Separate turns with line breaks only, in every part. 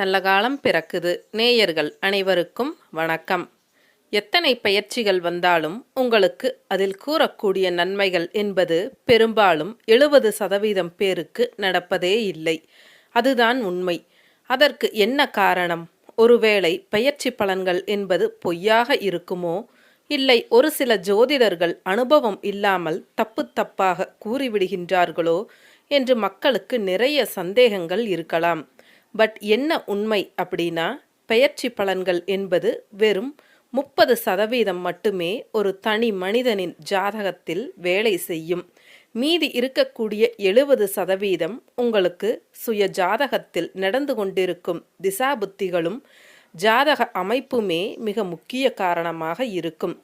நல்ல காலம் பிறக்குது. நேயர்கள் அனைவருக்கும் வணக்கம். எத்தனை பயிற்சிகள் வந்தாலும் உங்களுக்கு அதில் கூறக்கூடிய நன்மைகள் என்பது பெரும்பாலும் எழுபது சதவீதம் பேருக்கு நடப்பதே இல்லை. அதுதான் உண்மை. அதற்கு என்ன காரணம்? ஒருவேளை பயிற்சி பலன்கள் என்பது பொய்யாக இருக்குமோ? இல்லை ஒரு சில ஜோதிடர்கள் அனுபவம் இல்லாமல் தப்பு தப்பாக கூறிவிடுகின்றார்களோ? என்று மக்களுக்கு நிறைய சந்தேகங்கள் இருக்கலாம். பட் என்ன உண்மை அப்படின்னா பெயர்ச்சி பலன்கள் என்பது வெறும் முப்பது சதவீதம் மட்டுமே ஒரு தனி மனிதனின் ஜாதகத்தில் வேலை செய்யும். மீதி இருக்கக்கூடிய எழுபது சதவீதம் உங்களுக்கு சுய ஜாதகத்தில் நடந்து கொண்டிருக்கும் திசாபுத்திகளும் ஜாதக அமைப்புமே மிக முக்கிய காரணமாக இருக்கும்.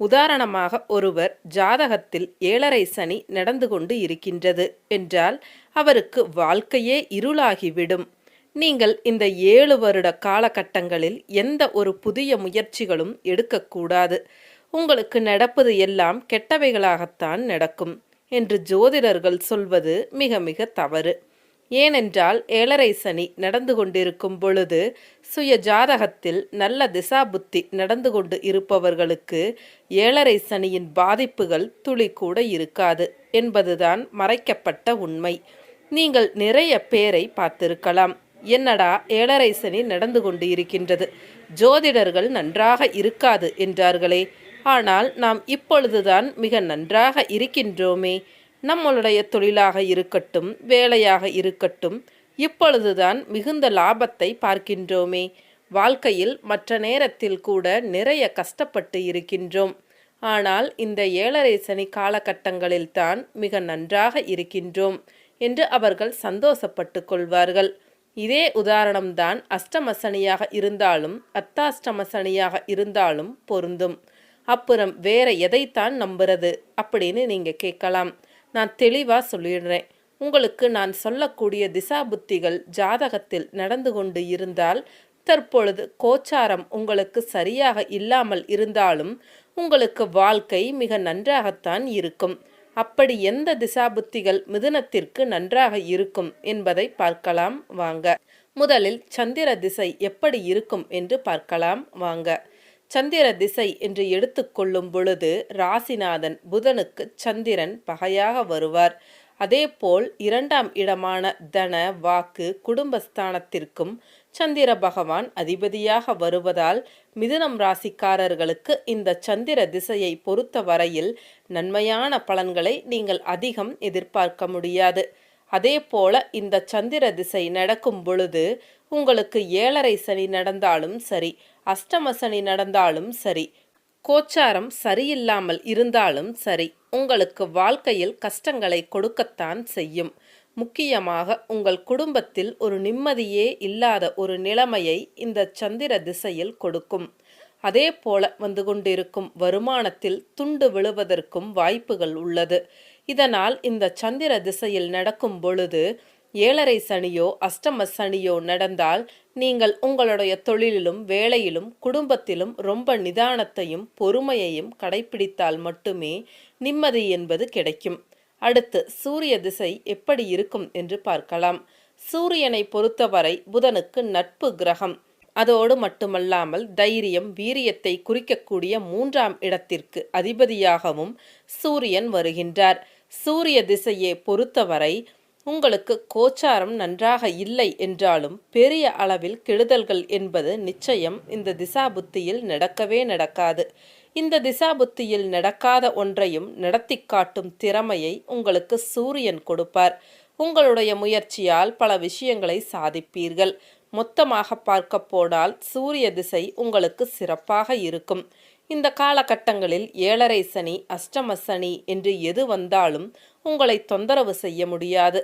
உதாரணமாக ஒருவர் ஜாதகத்தில் ஏழரை சனி நடந்து கொண்டு இருக்கின்றது என்றால் அவருக்கு வாழ்க்கையே இருளாகிவிடும். நீங்கள் இந்த ஏழு வருட காலகட்டங்களில் எந்த ஒரு புதிய முயற்சிகளும் எடுக்கக்கூடாது. உங்களுக்கு நடப்பது எல்லாம் கெட்டவைகளாகத்தான் நடக்கும் என்று ஜோதிடர்கள் சொல்வது மிக மிக தவறு. ஏனென்றால் ஏழரை சனி நடந்து கொண்டிருக்கும் பொழுது சுய ஜாதகத்தில் நல்ல திசா புத்தி நடந்து கொண்டு இருப்பவர்களுக்கு ஏழரை சனியின் பாதிப்புகள் துளி கூட இருக்காது என்பதுதான் மறைக்கப்பட்ட உண்மை. நீங்கள் நிறைய பேரை பார்த்திருக்கலாம். என்னடா ஏழரை சனி நடந்து கொண்டு இருக்கின்றது ஜோதிடர்கள் நன்றாக இருக்காது என்றார்களே. ஆனால் நாம் இப்பொழுதுதான் மிக நன்றாக இருக்கின்றோமே. நம்மளுடைய தொழிலாக இருக்கட்டும் வேலையாக இருக்கட்டும் இப்பொழுதுதான் மிகுந்த லாபத்தை பார்க்கின்றோமே. வாழ்க்கையில் மற்ற நேரத்தில் கூட நிறைய கஷ்டப்பட்டு இருக்கின்றோம். ஆனால் இந்த ஏழரை சனி காலகட்டங்களில்தான் மிக நன்றாக இருக்கின்றோம் என்று அவர்கள் சந்தோஷப்பட்டு கொள்வார்கள். இதே உதாரணம்தான் அஷ்டமசனியாக இருந்தாலும் அத்தாஷ்டமசனியாக இருந்தாலும் பொருந்தும். அப்புறம் வேற எதைத்தான் நம்புறது அப்படின்னு நீங்கள் கேட்கலாம். நான் தெளிவாக சொல்லிடுறேன். உங்களுக்கு நான் சொல்லக்கூடிய திசா புத்திகள் ஜாதகத்தில் நடந்து கொண்டு இருந்தால் தற்பொழுது கோச்சாரம் உங்களுக்கு சரியாக இல்லாமல் இருந்தாலும் உங்களுக்கு வாழ்க்கை மிக நன்றாகத்தான் இருக்கும். அப்படி எந்த திசாபுத்திகள் மிதுனத்திற்கு நன்றாக இருக்கும் என்பதை பார்க்கலாம் வாங்க. முதலில் சந்திர திசை எப்படி இருக்கும் என்று பார்க்கலாம் வாங்க. சந்திர திசை என்று எடுத்துக்கொள்ளும் பொழுது ராசிநாதன் புதனுக்கு சந்திரன் பகையாக வருவார். அதேபோல் இரண்டாம் இடமான தன வாக்கு குடும்பஸ்தானத்திற்கும் சந்திர பகவான் அதிபதியாக வருவதால் மிதுனம் ராசிக்காரர்களுக்கு இந்த சந்திர திசையை பொறுத்த வரையில் நன்மையான பலன்களை நீங்கள் அதிகம் எதிர்பார்க்க முடியாது. அதே போல இந்த சந்திர திசை நடக்கும் பொழுது உங்களுக்கு ஏழரை சனி நடந்தாலும் சரி அஷ்டம சனி நடந்தாலும் சரி கோச்சாரம் சரியில்லாமல் இருந்தாலும் சரி உங்களுக்கு வாழ்க்கையில் கஷ்டங்களை கொடுக்கத்தான் செய்யும். முக்கியமாக உங்கள் குடும்பத்தில் ஒரு நிம்மதியே இல்லாத ஒரு நிலைமையை இந்த சந்திர திசையில் கொடுக்கும். அதே போல வந்து கொண்டிருக்கும் வருமானத்தில் துண்டு விழுவதற்கும் வாய்ப்புகள் உள்ளது. இதனால் இந்த சந்திர திசையில் நடக்கும் பொழுது ஏழரை சனியோ அஷ்டம சனியோ நடந்தால் நீங்கள் உங்களுடைய தொழிலிலும் வேலையிலும் குடும்பத்திலும் ரொம்ப நிதானத்தையும் பொறுமையையும் கடைபிடித்தால் மட்டுமே நிம்மதி என்பது கிடைக்கும். அடுத்து சூரிய திசை எப்படி இருக்கும் என்று பார்க்கலாம். சூரியனை பொறுத்தவரை புதனுக்கு நட்பு கிரகம். அதோடு மட்டுமல்லாமல் தைரியம் வீரியத்தை குறிக்கக்கூடிய மூன்றாம் இடத்திற்கு அதிபதியாகவும் சூரியன் வருகின்றார். சூரிய திசையை பொறுத்தவரை உங்களுக்கு கோச்சாரம் நன்றாக இல்லை என்றாலும் பெரிய அளவில் கெடுதல்கள் என்பது நிச்சயம் இந்த திசா புத்தியில் நடக்கவே நடக்காது. இந்த திசாபுத்தியில் நடக்காத ஒன்றையும் நடத்தி காட்டும் திறமையை உங்களுக்கு சூரியன் கொடுப்பார். உங்களுடைய முயற்சியால் பல விஷயங்களை சாதிப்பீர்கள். மொத்தமாக பார்க்க போனால் சூரிய திசை உங்களுக்கு சிறப்பாக இருக்கும். இந்த காலகட்டங்களில் ஏழரை சனி அஷ்டம சனி என்று எது வந்தாலும் உங்களை தொந்தரவு செய்ய முடியாது.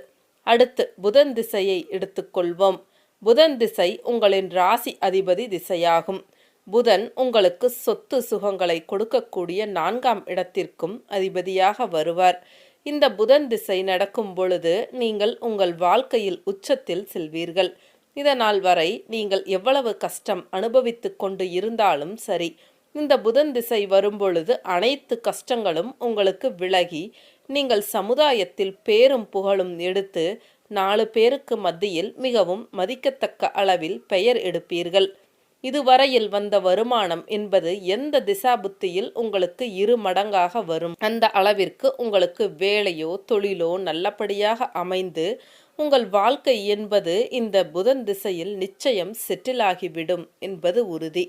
அடுத்து புதன் திசையை எடுத்துக்கொள்வோம் புதன் திசை உங்களின் ராசி அதிபதி திசையாகும். புதன் உங்களுக்கு சொத்து சுகங்களை கொடுக்கக்கூடிய நான்காம் இடத்திற்கும் அதிபதியாக வருவார். இந்த புதன் திசை நடக்கும் பொழுது நீங்கள் உங்கள் வாழ்க்கையில் உச்சத்தில் செல்வீர்கள். இதனால் வரை நீங்கள் எவ்வளவு கஷ்டம் அனுபவித்து கொண்டு இருந்தாலும் சரி இந்த புதன் திசை வரும்பொழுது அனைத்து கஷ்டங்களும் உங்களுக்கு விலகி நீங்கள் சமுதாயத்தில் பேரும் புகழும் எடுத்து நாலு பேருக்கு மத்தியில் மிகவும் மதிக்கத்தக்க அளவில் பெயர் எடுப்பீர்கள். இதுவரையில் வந்த வருமானம் என்பது எந்த திசா புத்தியில் உங்களுக்கு இரு மடங்காக வரும்? அந்த அளவிற்கு உங்களுக்கு வேலையோ தொழிலோ நல்லபடியாக அமைந்து உங்கள் வாழ்க்கை என்பது இந்த புதன் திசையில் நிச்சயம் செட்டிலாகிவிடும் என்பது உறுதி.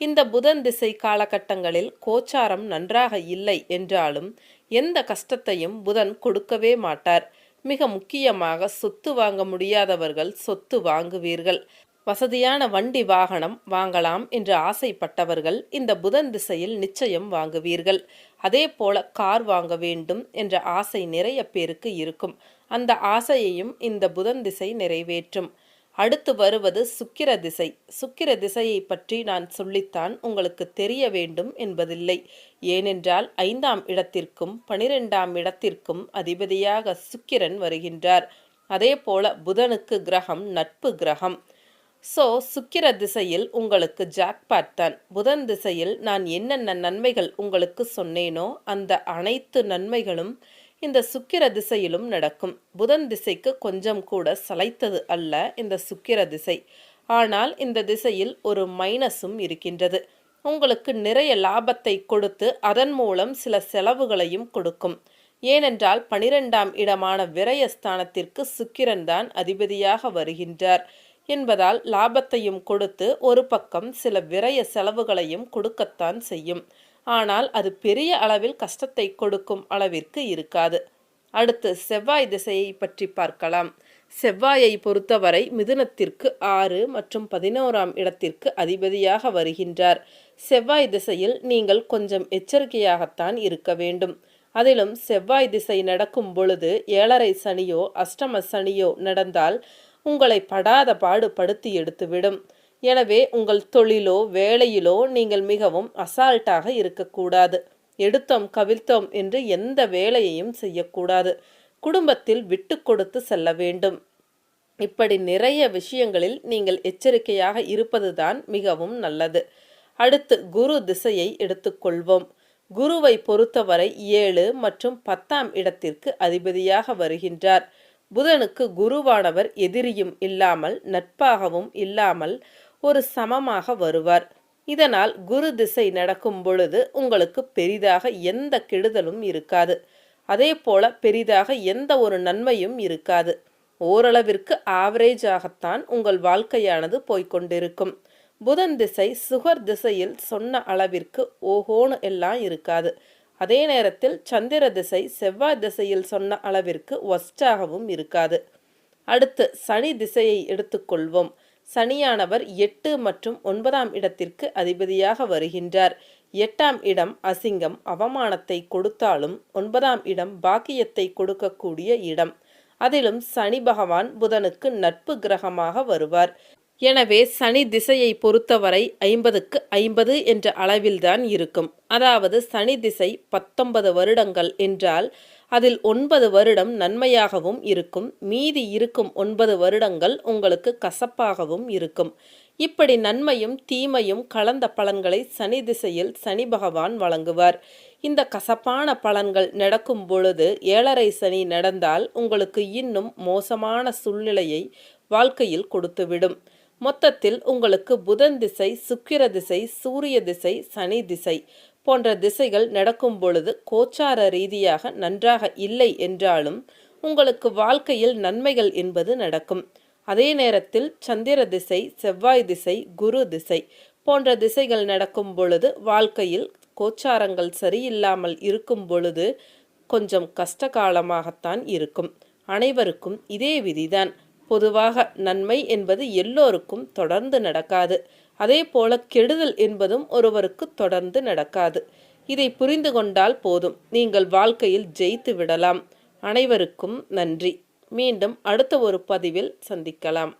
இந்த புதன் திசை காலகட்டங்களில் கோச்சாரம் நன்றாக இல்லை என்றாலும் எந்த கஷ்டத்தையும் புதன் கொடுக்கவே மாட்டார். மிக முக்கியமாக சொத்து வாங்க முடியாதவர்கள் சொத்து வாங்குவீர்கள். வசதியான வண்டி வாகனம் வாங்கலாம் என்று ஆசைப்பட்டவர்கள் இந்த புதன் திசையில் நிச்சயம் வாங்குவீர்கள். அதே போல கார் வாங்க வேண்டும் என்ற ஆசை நிறைய பேருக்கு இருக்கும். அந்த ஆசையையும் இந்த புதன் திசை நிறைவேற்றும். அடுத்து வருவது சுக்கிர திசை. சுக்கிர திசையை பற்றி நான் சொல்லித்தான் உங்களுக்கு தெரிய வேண்டும் என்பதில்லை. ஏனென்றால் ஐந்தாம் இடத்திற்கும் பனிரெண்டாம் இடத்திற்கும் அதிபதியாக சுக்கிரன் வருகின்றார். அதே போல புதனுக்கு கிரகம் நட்பு கிரகம். ஸோ சுக்கிர திசையில் உங்களுக்கு ஜாக்பாட் தான். புதன் திசையில் நான் என்னென்ன நன்மைகள் உங்களுக்கு சொன்னேனோ அந்த அனைத்து நன்மைகளும் இந்த சுக்கிர திசையிலும் நடக்கும். புதன் திசைக்கு கொஞ்சம் கூட சளைத்தது அல்ல இந்த சுக்கிர திசை. ஆனால் இந்த திசையில் ஒரு மைனஸும் இருக்கின்றது. உங்களுக்கு நிறைய லாபத்தை கொடுத்து அதன் மூலம் சில செலவுகளையும் கொடுக்கும். ஏனென்றால் பனிரெண்டாம் இடமான விரயஸ்தானத்திற்கு சுக்கிரன் தான் அதிபதியாக வருகின்றார். என்பதால் லாபத்தையும் கொடுத்து ஒரு பக்கம் சில விரய செலவுகளையும் கொடுக்கத்தான் செய்யும். ஆனால் அது பெரிய அளவில் கஷ்டத்தை கொடுக்கும் அளவிற்கு இருக்காது. அடுத்து செவ்வாய் திசையை பற்றி பார்க்கலாம். செவ்வாயை பொறுத்தவரை மிதுனத்திற்கு ஆறு மற்றும் பதினோராம் இடத்திற்கு அதிபதியாக வருகின்றார். செவ்வாய் திசையில் நீங்கள் கொஞ்சம் எச்சரிக்கையாகத்தான் இருக்க வேண்டும். அதிலும் செவ்வாய் திசை நடக்கும் பொழுது ஏழரை சனியோ அஷ்டம சனியோ நடந்தால் உங்களை படாத பாடுபடுத்தி எடுத்துவிடும். எனவே உங்கள் தொழிலோ வேலையிலோ நீங்கள் மிகவும் அசால்ட்டாக இருக்கக்கூடாது. எடுத்தோம் கவிழ்த்தோம் என்று எந்த வேலையையும் செய்யக்கூடாது. குடும்பத்தில் விட்டு கொடுத்து செல்ல வேண்டும். இப்படி நிறைய விஷயங்களில் நீங்கள் எச்சரிக்கையாக இருப்பதுதான் மிகவும் நல்லது. அடுத்து குரு திசையை எடுத்துக்கொள்வோம். குருவை பொறுத்தவரை ஏழு மற்றும் பத்தாம் இடத்திற்கு அதிபதியாக வருகின்றார். புதனுக்கு குருவானவர் எதிரியும் இல்லாமல் நட்பாகவும் இல்லாமல் ஒரு சமமாக வருவார். இதனால் குரு திசை நடக்கும் பொழுது உங்களுக்கு பெரிதாக எந்த கெடுதலும் இருக்காது. அதே போல பெரிதாக எந்த ஒரு நன்மையும் இருக்காது. ஓரளவிற்கு ஆவரேஜாகத்தான் உங்கள் வாழ்க்கையானது போய்கொண்டிருக்கும் புதன் திசை சுகர் திசையில் சொன்ன அளவிற்கு ஓஹோன்னு எல்லாம் இருக்காது. அதே நேரத்தில் சந்திர திசை செவ்வாய் திசையில் சொன்ன அளவிற்கு ஒஸ்டாகவும் இருக்காது. அடுத்து சனி திசையை எடுத்துக்கொள்வோம். சனியானவர் எட்டு மற்றும் ஒன்பதாம் இடத்திற்கு அதிபதியாக வருகின்றார். எட்டாம் இடம் அசிங்கம் அவமானத்தை கொடுத்தாலும் ஒன்பதாம் இடம் பாக்கியத்தை கொடுக்கக்கூடிய இடம். அதிலும் சனி பகவான் புதனுக்கு நட்பு கிரகமாக வருவார். எனவே சனி திசையை பொறுத்தவரை ஐம்பதுக்கு ஐம்பது என்ற அளவில்தான் இருக்கும். அதாவது சனி திசை பத்தொன்பது வருடங்கள் என்றால் அதில் ஒன்பது வருடம் நன்மையாகவும் இருக்கும். மீதி இருக்கும் ஒன்பது வருடங்கள் உங்களுக்கு கசப்பாகவும் இருக்கும். இப்படி நன்மையும் தீமையும் கலந்த பலன்களை சனி திசையில் சனி பகவான் வழங்குவார். இந்த கசப்பான பலன்கள் நடக்கும் பொழுது ஏழரை சனி நடந்தால் உங்களுக்கு இன்னும் மோசமான சூழ்நிலையை வாழ்க்கையில் கொடுத்துவிடும். மொத்தத்தில் உங்களுக்கு புதன் திசை சுக்கிர திசை சூரிய திசை சனி திசை போன்ற திசைகள் நடக்கும் பொழுது கோச்சார ரீதியாக நன்றாக இல்லை என்றாலும் உங்களுக்கு வாழ்க்கையில் நன்மைகள் என்பது நடக்கும். அதே நேரத்தில் சந்திர திசை செவ்வாய் திசை குரு திசை போன்ற திசைகள் நடக்கும் பொழுது வாழ்க்கையில் கோச்சாரங்கள் சரியில்லாமல் இருக்கும் பொழுது கொஞ்சம் கஷ்டகாலமாகத்தான் இருக்கும். அனைவருக்கும் இதே விதிதான். பொதுவாக நன்மை என்பது எல்லோருக்கும் தொடர்ந்து நடக்காது. அதே போல கெடுதல் என்பதும் ஒருவருக்கு தொடர்ந்து நடக்காது. இதை புரிந்து கொண்டால் போதும். நீங்கள் வாழ்க்கையில் ஜெயித்து விடலாம். அனைவருக்கும் நன்றி. மீண்டும் அடுத்த ஒரு பதிவில் சந்திக்கலாம்.